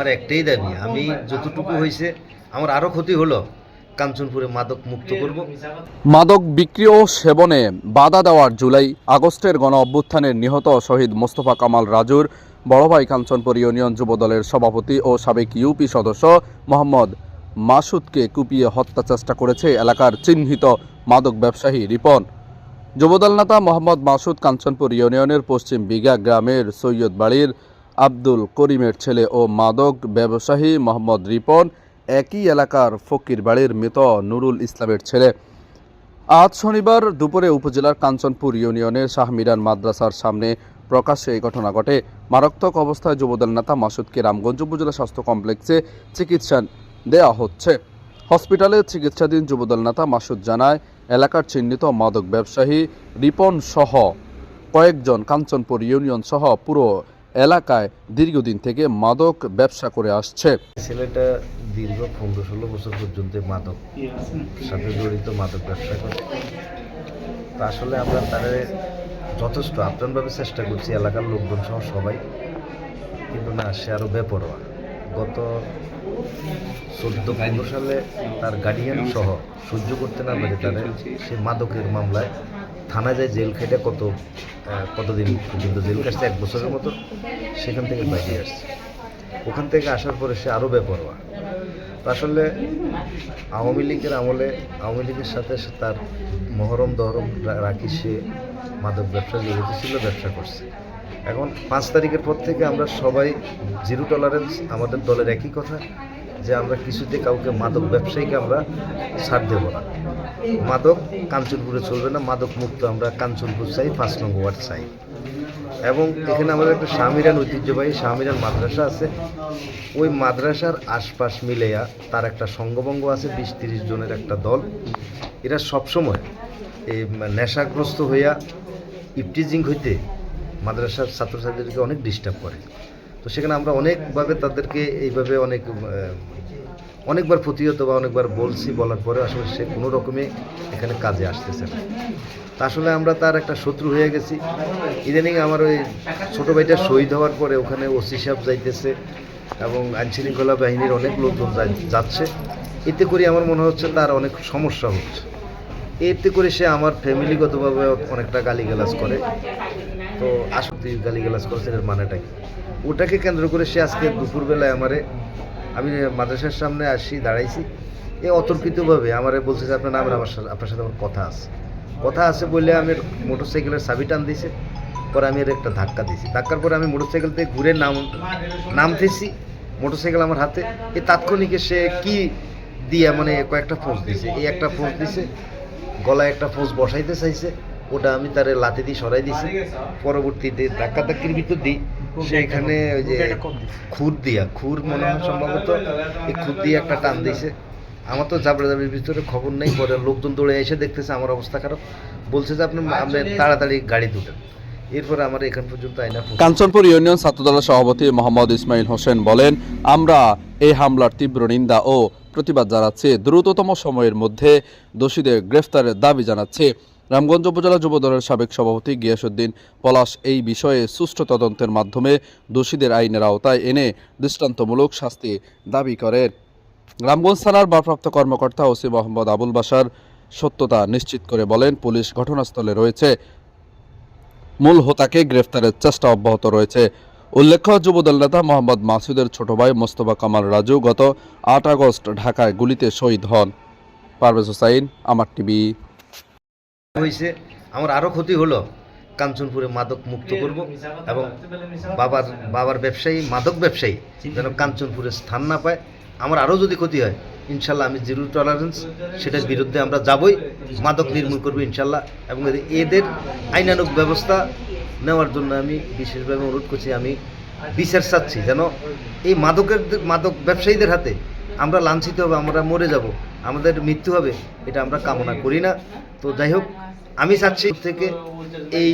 আমার একটাই দাবি, আমি যতটুকু হয়েছে আমার আরও ক্ষতি হলো, কাঞ্চনপুরে মাদক মুক্ত করব। মাদক বিক্রি ও সেবনে বাধা দেওয়ার জুলাই আগস্টের গণ অভ্যুত্থানের নিহত শহীদ মোস্তফা কামাল রাজুর, বড় ভাই কাঞ্চনপুর ইউনিয়ন যুবদলের সভাপতি ও সাবেক ইউপি সদস্য মোহাম্মদ মাসুদকে কুপিয়ে হত্যা চেষ্টা করেছে এলাকার চিহ্নিত মাদক ব্যবসায়ী রিপন। যুবদল নেতা মোহাম্মদ মাসুদ কাঞ্চনপুর ইউনিয়নের পশ্চিম বিঘা গ্রামের সৈয়দ বাড়ির আব্দুল করিমের ছেলে ও মাদক ব্যবসায়ী মোহাম্মদ রিপন একই এলাকার ফকির বাড়ির মৃত নুরুল ইসলামের ছেলে। আজ শনিবার দুপুরে উপজেলার কাঞ্চনপুর ইউনিয়নের শাহমিরান মাদ্রাসার সামনে প্রকাশ্যে এই ঘটনা ঘটে। মারাত্মক অবস্থায় যুবদল নেতা মাসুদকে রামগঞ্জ উপজেলা স্বাস্থ্য কমপ্লেক্সে চিকিৎসা দেওয়া হচ্ছে। হসপিটালে চিকিৎসাধীন যুবদল নেতা মাসুদ জানায়, এলাকার চিহ্নিত মাদক ব্যবসায়ী রিপন সহ কয়েকজন কাঞ্চনপুর ইউনিয়ন সহ পুরো এলাকায় দীর্ঘদিন থেকে মাদক ব্যবসা করে আসছে। ছেলেটা দীর্ঘ পনেরো ষোলো বছর পর্যন্ত মাদক সাথে জড়িত, মাদক ব্যবসা করে। তা আসলে আমরা তাদের যথেষ্ট আপ্রাণভাবে চেষ্টা করছি এলাকার লোকজন সহ সবাই। কিন্তু না, সে আরও বেপরোয়া। গত চোদ্দ পনেরো সালে তার গার্ডিয়ান সহ সহ্য করতে না পারে তাদের সে মাদকের মামলায় থানা যায় জেল খেটে কত কতদিন পর্যন্ত জেল কাটছে এক বছরের মতো সেখান থেকে বাইরে আসছে। ওখান থেকে আসার পরে সে আরও বেপরোয়া। আসলে আওয়ামী লীগের আমলে, আওয়ামী লীগের সাথে তার মহরম দহরম রাখি সে মাদক ব্যবসা জড়িত ছিল, ব্যবসা করছে। এখন পাঁচ তারিখের পর থেকে আমরা সবাই জিরো টলারেন্স আমাদের দলের একই কথা, যে আমরা কিছুতে কাউকে মাদক ব্যবসায়ীকে আমরা ছাড় দেব না। মাদক কাঞ্চনপুরে চলবে না, মাদক মুক্ত আমরা কাঞ্চনপুর চাই, পাঁচ নম্বর ওয়ার্ড চাই। এবং এখানে আমাদের একটা শাহমিরান ঐতিহ্যবাহী শাহমিরান মাদ্রাসা আছে। ওই মাদ্রাসার আশপাশ মিলেয়া তার একটা সঙ্গভঙ্গ আছে, বিশ তিরিশ জনের একটা দল। এরা সবসময় এই নেশাগ্রস্ত হইয়া ইপটিজিং হইতে মাদ্রাসার ছাত্রছাত্রীদেরকে অনেক ডিস্টার্ব করে। তো সেখানে আমরা অনেকভাবে তাদেরকে এইভাবে অনেক অনেকবার প্রতিহত বা অনেকবার বলছি বলার পরে আসলে সে কোনো রকমে এখানে কাজে আসতেছে না। তা আসলে আমরা তার একটা শত্রু হয়ে গেছি। ইদানিং আমার ওই ছোটো ভাইটা শহীদ হওয়ার পরে ওখানে ওসি সাহেব যাইতেছে এবং আইনশৃঙ্খলা বাহিনীর অনেক লোকজন যাচ্ছে। এতে করে আমার মনে হচ্ছে তার অনেক সমস্যা হচ্ছে। এতে করে সে আমার ফ্যামিলিগতভাবে অনেকটা গালিগালাজ করে। তো আসক্তি গালিগালাজ করেছে এর মানেটা কি? ওটাকে কেন্দ্র করে সে আজকে দুপুরবেলায় আমারে, আমি মাদ্রাসার সামনে আসি, দাঁড়াইছি। এ অতর্কিতভাবে আমারে বলছে যে, আপনার নাম আমার সাথে, আপনার সাথে আমার কথা আছে। কথা আছে বলে আমি মোটর সাইকেলের চাবি টান দিয়েছে, পরে আমি এর একটা ধাক্কা দিয়েছি। ধাক্কার পরে আমি মোটর সাইকেল থেকে ঘুরে নাম, নামতেছি মোটর সাইকেল আমার হাতে। এই তাৎক্ষণিকে সে কি দিয়ে মানে কয়েকটা ফোঁস দিছে এই একটা ফোঁস দিছে গলায় একটা ফোঁস বসাইতে চাইছে। ওটা আমি তারে লাথি দিয়ে সরাই দিছি। পরবর্তীতে ধাক্কা ধাক্কির ভিতর দিই সেখানে ওই যে খুর দিয়া খুর মনে হয় সম্ভবত এই খুর দিয়ে একটা টান দিয়েছে আমার তো জাবড়া জাবড়ির ভিতরে খবর নেই পরে লোকজন দৌড়ে এসে দেখতেছে আমার অবস্থা খারাপ। বলছে যে আপনি আপনি তাড়াতাড়ি গাড়ি তুলেন এরপরে আমার এখান পর্যন্ত আইনা কাঞ্চনপুর ইউনিয়ন ছাত্রদলের সভাপতি মোহাম্মদ ইসমাইল হোসেন বলেন আমরা এই হামলার তীব্র নিন্দা ও প্রতিবাদ জানাচ্ছি। দ্রুততম সময়ের মধ্যে দোষীদের গ্রেফতারের দাবি জানাচ্ছি। রামগঞ্জ উপজেলা যুবদলের সাবেক সভাপতি গিয়াসুদ্দিন পলাশ এই বিষয়ে সুষ্ঠু তদন্তের মাধ্যমে দোষীদের আইনের আওতায় এনে দৃষ্টান্তমূলক শাস্তি দাবি করেন। রামগঞ্জ থানার ভারপ্রাপ্ত কর্মকর্তা ওসি মোহাম্মদ আবুল বাসার সত্যতা নিশ্চিত করে বলেন, পুলিশ ঘটনাস্থলে রয়েছে। মূল হোতাকে গ্রেফতারের চেষ্টা অব্যাহত রয়েছে। উল্লেখ্য যুবদল নেতা মোহাম্মদ মাসুদের ছোট ভাই মোস্তফা কামাল রাজু গত আট আগস্ট ঢাকায় গুলিতে শহীদ হন। পারভেজ হোসাইন, আমার টিভি। হয়েছে আমার আরও ক্ষতি হলো, কাঞ্চনপুরে মাদক মুক্ত করব এবং বাবার বাবার ব্যবসায়ী, মাদক ব্যবসায়ী যেন কাঞ্চনপুরে স্থান না পায়। আমার আরও যদি ক্ষতি হয়, ইনশাল্লাহ আমি জিরো টলারেন্স সেটার বিরুদ্ধে আমরা যাবই, মাদক নির্মূল করব ইনশাল্লাহ এবং এদের- আইনানুক ব্যবস্থা নেওয়ার জন্য আমি বিশেষভাবে অনুরোধ করছি, আমি বিচার চাচ্ছি যেন এই মাদকের, মাদক ব্যবসায়ীদের হাতে আমরা লাঞ্ছিত হবে, আমরা মরে যাব, আমাদের মৃত্যু হবে, এটা আমরা কামনা করি না। তো যাই হোক আমি চাচ্ছি থেকে এই